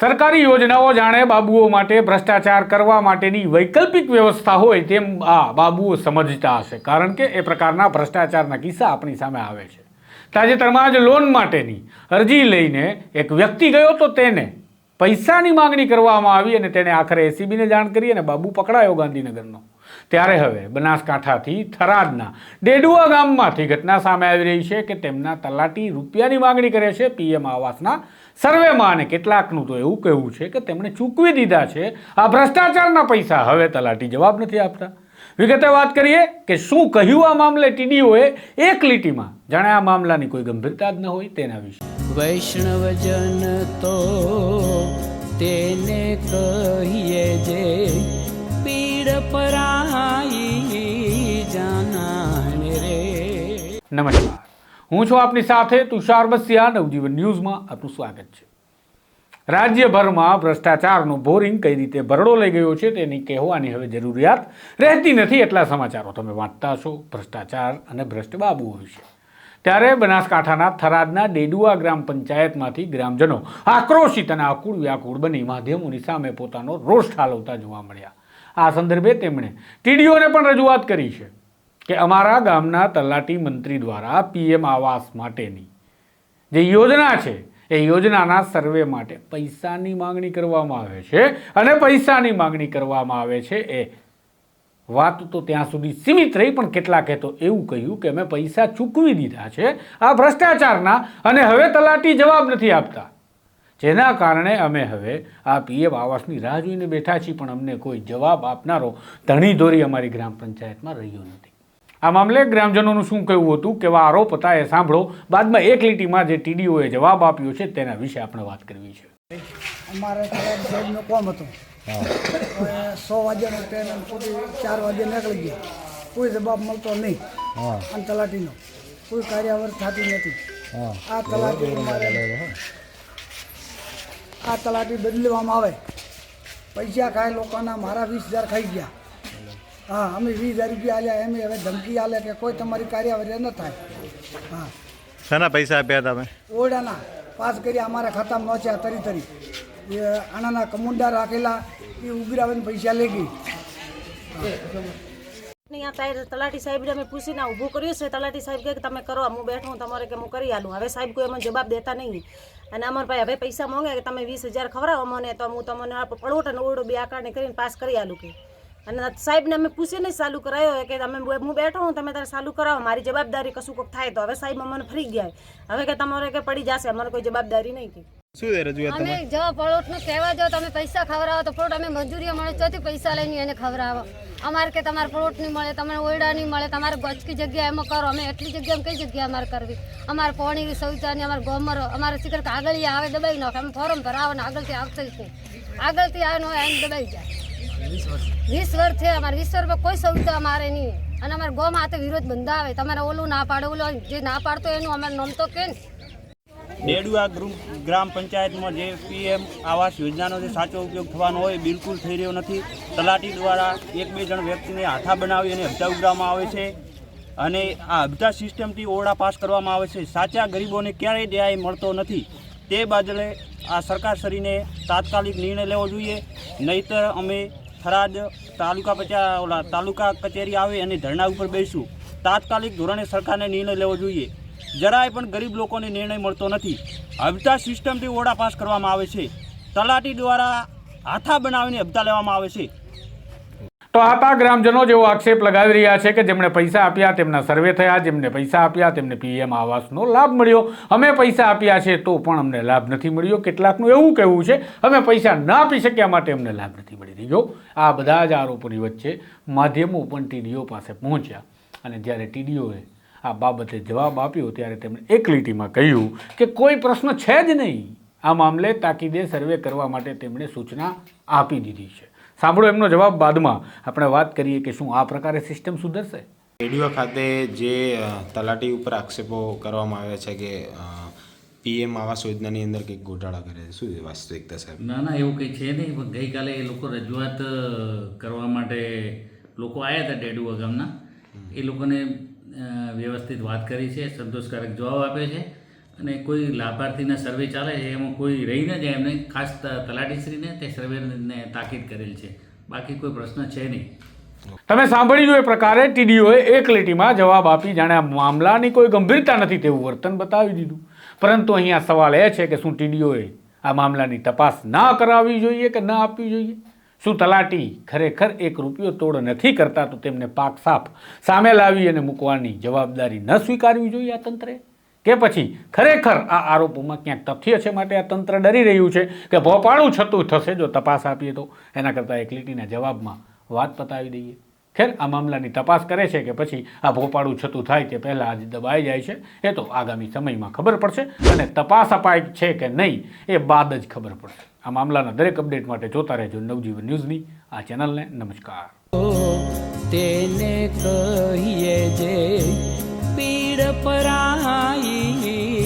સરકારી યોજનાઓ જાણે બાબુઓ માટે ભ્રષ્ટાચાર કરવા માટેની વૈકલ્પિક વ્યવસ્થા હોય તેમ આ બાબુઓ સમજતા હશે, કારણ કે એ પ્રકારના ભ્રષ્ટાચારના કિસ્સા આપણી સામે આવે છે. તાજેતરમાં જ લોન માટેની અરજી લઈને એક વ્યક્તિ ગયો તો તેને પૈસાની માંગણી કરવામાં આવી અને તેણે આખરે એસીબીને જાણ કરી અને બાબુ પકડાયો ગાંધીનગરનો. ત્યારે હવે બનાસકાંઠાથી થરાદના ડેડુઆ ગામમાંથી ઘટના સામે આવી રહી છે કે તેમના તલાટી રૂપિયાની માંગણી કરે છે. પીએમ આવાસના સર્વેમાં અને કેટલાકનું તો એવું કહેવું છે કે તેમણે ચૂકવી દીધા છે. આ ભ્રષ્ટાચારના પૈસા હવે તલાટી જવાબ નથી આપતા. વિગતે વાત કરીએ કે શું કહ્યું આ મામલે ટીડીઓએ? એક લીટીમાં. જાણે આ મામલાની કોઈ ગંભીરતા જ ન હોય તેના વિશે. વૈષ્ણવજન તો તેને કહીએ જે પીડ પરાઈ નમસ્કાર. હું છું આપની સાથે તુષાર બસિયા. નવજીવન ન્યૂઝમાં આપનું સ્વાગત છે. રાજ્યભરમાં ભ્રષ્ટાચારનો બોરિંગ કઈ રીતે ભરડો લઈ ગયો છે તેની કહેવાની હવે જરૂરિયાત રહેતી નથી એટલા સમાચારો તમે વાંચતા છો ભ્રષ્ટાચાર અને ભ્રષ્ટ બાબુઓ વિશે ત્યારે બનાસકાંઠાના થરાદના ડેડુઆ ગ્રામ પંચાયતમાંથી ગ્રામજનો આક્રોશિત અને આકુળ વ્યાકુળ બની માધ્યમોની સામે પોતાનો રોષ ઠાલવતા જોવા મળ્યા. આ સંદર્ભે તેમણે ટીડીઓને પણ રજૂઆત કરી છે. કે અમારા ગામના તલાટી મંત્રી દ્વારા પીએમ આવાસ માટેની જે યોજના છે, એ યોજનાના સર્વે માટે પૈસાની માંગણી કરવામાં આવે છે અને પૈસાની માંગણી કરવામાં આવે છે. એ વાત તો ત્યાં સુધી સીમિત રહી, પણ કેટલાકે તો એવું કહ્યું કે અમે પૈસા ચૂકવી દીધા છે આ ભ્રષ્ટાચારના અને હવે તલાટી જવાબ નથી આપતા. જેના કારણે અમે હવે આ પીએમ આવાસની રાહ જોઈને બેઠા છીએ, પણ અમને કોઈ જવાબ આપનારો ધણી દોરી અમારી ગ્રામ પંચાયતમાં રહ્યો નથી. આ મામલે ગ્રામજનોનું શું કહેવું હતું કેવા આરોપ હતા એ સાંભળો. બાદમાં એક લીટીમાં જે ટીડીઓએ જવાબ આપ્યો છે તેના વિશે આપણે વાત કરવી છે. અમારે સાહેબનો કોમ હતો. સો વાગ્યાનો ટ્રેન પોતે ચાર વાગે નીકળી ગયા. કોઈ જવાબ મળતો નહીં. અને તલાટીનો. કોઈ કાર્યવાહી થતી નથી. આ તલાટી આ તલાટી બદલવામાં આવે. પૈસા ખાય લોકોના મારા વીસ હજાર ખાઈ ગયા. હા અમે વીસ હજાર રૂપિયા આલ્યા એમ હવે ધમકી આલે કે કોઈ તમારી કાર્યવાહી ન થાય. હા. શાના પૈસા આપ્યા તમે? ઓરડાના પાસ કરી અમારા ખાતામાં નોચ્યા તરી તરી. એ આનાના કમુંડા રાખેલા એ ઉગરાવીને પૈસા લઈ ગઈ. નહીં આ તારે તલાટી સાહેબને અમે પૂછીને ઊભું કર્યું છે. તલાટી સાહેબ કહે કે તમે કરો હું બેઠો તમારે કે હું કરી આલું. હવે સાહેબ કોઈ અમને જવાબ દેતા નહીં. અને અમાર ભાઈ હવે પૈસા માંગે કે તમે વીસ હજાર ખવડાવો મને તો હું તમને પડોટ અને ઓરડો બે આકારને કરીને પાસ કરી આલું કે. અને સાહેબને અમે પૂછીને ચાલુ કરાયો કે તમે હું બેઠો હું તમે તારે ચાલુ કરાવો મારી જવાબદારી કશું કોક થાય તો. હવે સાહેબ અમને ફરી ગયા. હવે કે તમારે કે પડી જશે અમારે કોઈ જવાબદારી નહીં કે. શું છે રજૂઆત અમે જો પળોટનું કહેવા જો તમે પૈસા ખવડાવો તો પળોટ અમે મજૂરી મળે ચોથી પૈસા લઈને એને ખવડાવો. અમારે કે તમારે પળોટ નહીં મળે તમારે ઓયડા નહીં મળે તમારે ગચકી જગ્યા એમાં કરો. અમે એટલી જગ્યામાં કઈ જગ્યા અમારે કરવી? અમારે પોણી શૌચાલય અમારે ગોમર અમારે શીખર કે આગળ આવે દબાઈ નાખે. અમે ફોરમ ભરાવો ને આગળથી આવતો જ નહીં. આગળથી આવે ને એને દબાઈ જાય. વીસ વર્ષ. છે અમારે વીસ વર્ષમાં કોઈ સુવિધા અમારે નહીં. અને અમારે ગોમાં હાથે વિરોધ બંધાવે. તમારે ઓલું ના પાડે ઓલું જે ના પાડતો એનું અમારે નામ તો કે ડેડુઆ ગ્રામ પંચાયતમાં જે પીએમ આવાસ યોજનાનો જે સાચો ઉપયોગ થવાનો હોય બિલકુલ થઈ રહ્યો નથી. તલાટી દ્વારા એક બે જણ વ્યક્તિને હાથા બનાવી અને હપ્તા ઉઘરાવવામાં આવે છે. અને આ હપ્તા સિસ્ટમથી ઓરડા પાસ કરવામાં આવે છે. સાચા ગરીબોને ક્યારેય ન્યાય મળતો નથી. તે બદલે આ સરકારશ્રીને તાત્કાલિક નિર્ણય લેવો જોઈએ. નહીતર અમે થરાદ તાલુકા પચા ઓલા તાલુકા કચેરી આવે અને ધરણા ઉપર બેસું. તાત્કાલિક ધોરણે સરકારને નિર્ણય લેવો જોઈએ. જરાય પણ ગરીબ લોકોને નિર્ણય મળતો નથી. હપ્તા સિસ્ટમથી ઓડા પાસ કરવામાં આવે છે. તલાટી દ્વારા હાથા બનાવીને હપ્તા લેવામાં આવે છે. તો આતા ગ્રામજનો જેવો આક્ષેપ લગાવી રહ્યા છે કે જેમણે પૈસા આપ્યા, તેમના સર્વે થયા, જેમને પૈસા આપ્યા, તેમને પીએમ આવાસનો લાભ મળ્યો. અમે પૈસા આપ્યા છે તો પણ અમને લાભ નથી મળ્યો. કેટલાકનું એવું કહેવું છે, અમે પૈસા ના આપી શક્યા માટે અમને લાભ નથી મળી રહ્યો. આ બધા જ આરોપોની વચ્ચે માધ્યમો પણ ટીડીઓ પાસે પહોંચ્યા. અને જ્યારે ટીડીઓએ આ બાબતે જવાબ આપ્યો, ત્યારે તેમણે એક લીટીમાં કહ્યું કે કોઈ પ્રશ્ન છે જ નહીં. આ મામલે તાકીદે સર્વે કરવા માટે તેમણે સૂચના આપી દીધી છે. સાંભળો એમનો જવાબ બાદમાં. આપણે વાત કરીએ કે શું આ પ્રકારે સિસ્ટમ સુધરશે? રેડિયો ખાતે જે તલાટી ઉપર આક્ષેપો કરવામાં આવ્યા છે કે પીએમ આવાસ યોજનાની અંદર કંઈક ગોટાળા કરે છે. શું વાસ્તવિકતા સાહેબ? ના ના એવું કંઈ છે નહીં. પણ ગઈકાલે એ લોકો રજૂઆત કરવા માટે લોકો આવ્યા હતા ડેડુઆ ગામના. એ લોકોને વ્યવસ્થિત વાત કરી છે સંતોષકારક જવાબ આપ્યો છે. અને કોઈ લાભાર્થીના સર્વે ચાલે છે, એમાં કોઈ રહી ન જાય એમને ખાસ તલાટીશ્રીને તે સર્વેને તાકીદ કરેલ છે. બાકી કોઈ પ્રશ્ન છે નહીં. તમે સાંભળ્યું એ પ્રકારે ટીડીઓએ એક લીટીમાં જવાબ આપી જાણે આ મામલાની કોઈ ગંભીરતા નથી તેવું વર્તન બતાવી દીધું. પરંતુ અહીંયા સવાલ એ છે કે શું ટીડીઓએ આ મામલાની તપાસ ના કરાવવી જોઈએ કે ન આપવી જોઈએ? શું તલાટી ખરેખર એક રૂપિયો તોડ નથી કરતા તો તેમને પાક સાફ સામે લાવી અને મૂકવાની જવાબદારી ન સ્વીકારવી જોઈએ આ તંત્રે? કે પછી ખરેખર આ આરોપોમાં ક્યાંક તથ્ય છે માટે આ તંત્ર ડરી રહ્યું છે કે ભોપાળું છતું થશે જો તપાસ આપીએ તો? એના કરતાં એક લીટીના જવાબમાં વાત પતાવી દઈએ. ખેર, આ મામલાની તપાસ કરે છે કે પછી આ ભોપાળું છતું થાય તે પહેલાં આજે દબાઈ જાય છે? એ તો આગામી સમયમાં ખબર પડશે અને તપાસ અપાય છે કે નહીં એ બાદ જ ખબર પડશે. આ મામલાના દરેક અપડેટ માટે જોતા રહેજો નવજીવન ન્યૂઝની આ ચેનલને. નમસ્કાર. તેને કહીએ જે પીડ પરાઈ